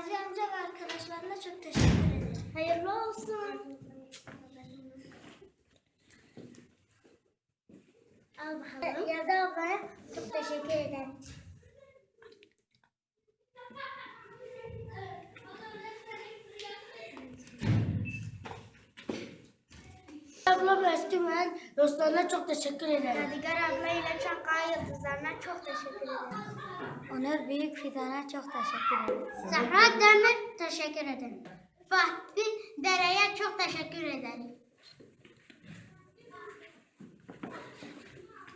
Ali amca ve arkadaşlarına çok teşekkür ederim. Hayırlı olsun. Al bakalım. Yazı ablaya çok teşekkür ederim. Ablam Eskümen dostlarına çok teşekkür ederim. Yadigar abla ile Çankaya Yıldızlarına çok teşekkür ederim. Onur Büyük Fidan'a çok teşekkür ederim. Zahra Demir teşekkür ederim. Fatih Dere'ye çok teşekkür ederim.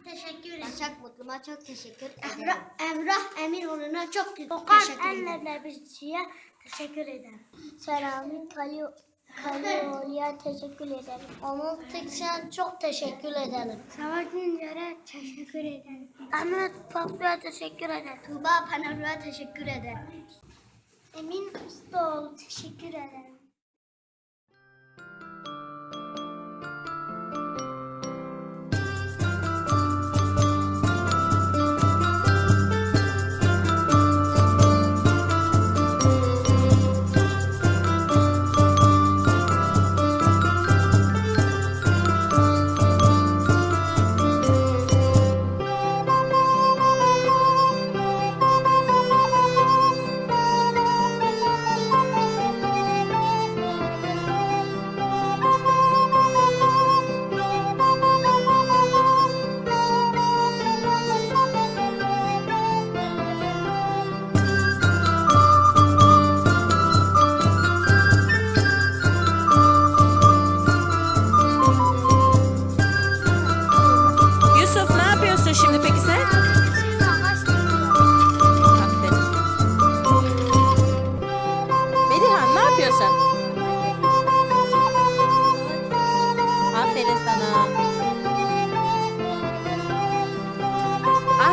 Teşekkür ederim. Başak Mutlu'ma çok teşekkür Emrah, Emrah Emiroğlu'na çok teşekkür ederim. Okan Enler'e teşekkür ederim. Selami Kali Kalioğlu'ya teşekkür ederim. Onun Tiksen çok teşekkür ederim. Savaş Dinler'e teşekkür ederim. Ahmet Paplu'ya teşekkür ederim. Tuğba Pınar'a teşekkür ederim. Emin Ustaoğlu teşekkür ederim.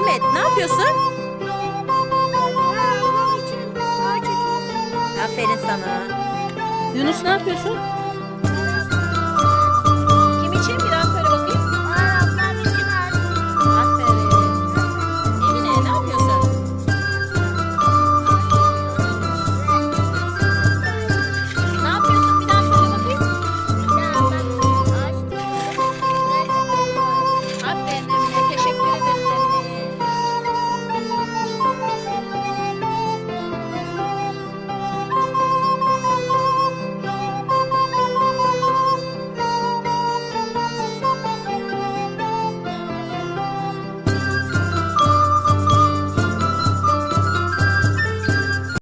Ahmet ne yapıyorsun? Aferin sana. Yunus ne yapıyorsun?